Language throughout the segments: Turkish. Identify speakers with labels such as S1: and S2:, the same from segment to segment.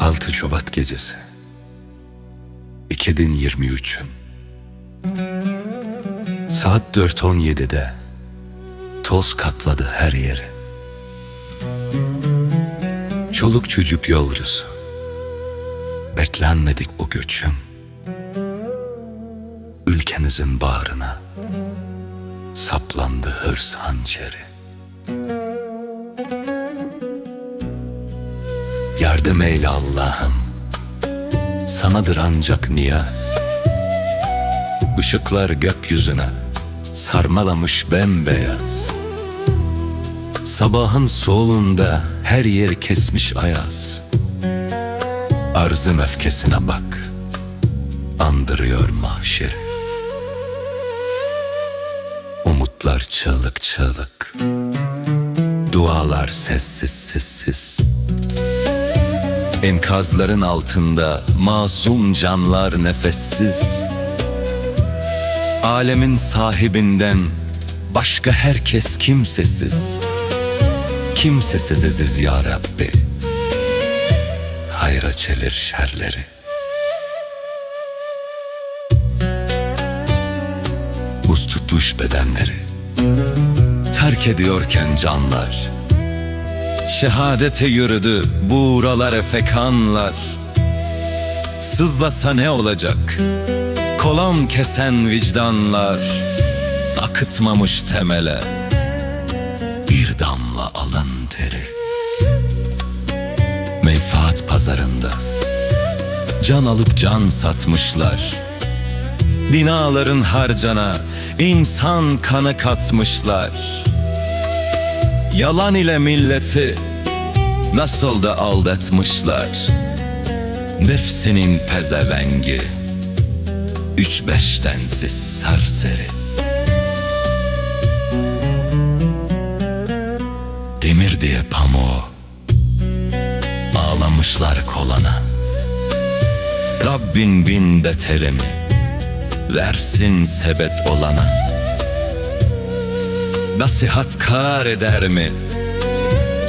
S1: 6 Şubat gecesi. 2023'ün Saat 4.17'de Toz katladı her yeri. Çoluk çocuk yolcusu. Beklenmedik o göçüm. Ülkenizin bağrına Saplandı hırs hançeri Yardım eyle Allah'ım. Sanadır ancak niyaz. Işıklar gökyüzüne Sarmalamış bembeyaz. Sabahın soğuğunda her yer kesmiş ayaz. Arzın öfkesine bak. Andırıyor mahşeri. Umutlar çığlık çığlık. Dualar sessiz sessiz Enkazların altında masum canlar nefessiz. Alemin sahibinden başka herkes kimsesiz. Kimsesiziz ya Rabbi. Hayra çelir şerleri. Buz tutmuş bedenleri. Terk ediyorken canlar Şehadete yürüdü buğralar fekanlar Sızlasa ne olacak? Kolam kesen vicdanlar. Akıtmamış temele. Bir damla alın teri. Menfaat pazarında. Can alıp can satmışlar. Binaların harcana insan kanı katmışlar. Yalan ile milleti nasıl da aldatmışlar. Nefsinin pezevengi. Üç beştensiz serseri Demir diye pamuğu Ağlamışlar kolana. Rabbin bin beterimi Versin sebep olana. Nasihat kar eder mi?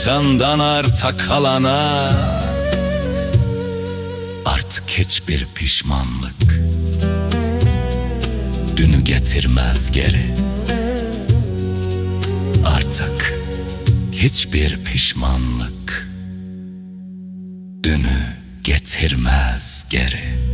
S1: Candan arta kalana Artık hiçbir pişmanlık Dünü getirmez geri. Artık hiçbir pişmanlık Dünü getirmez geri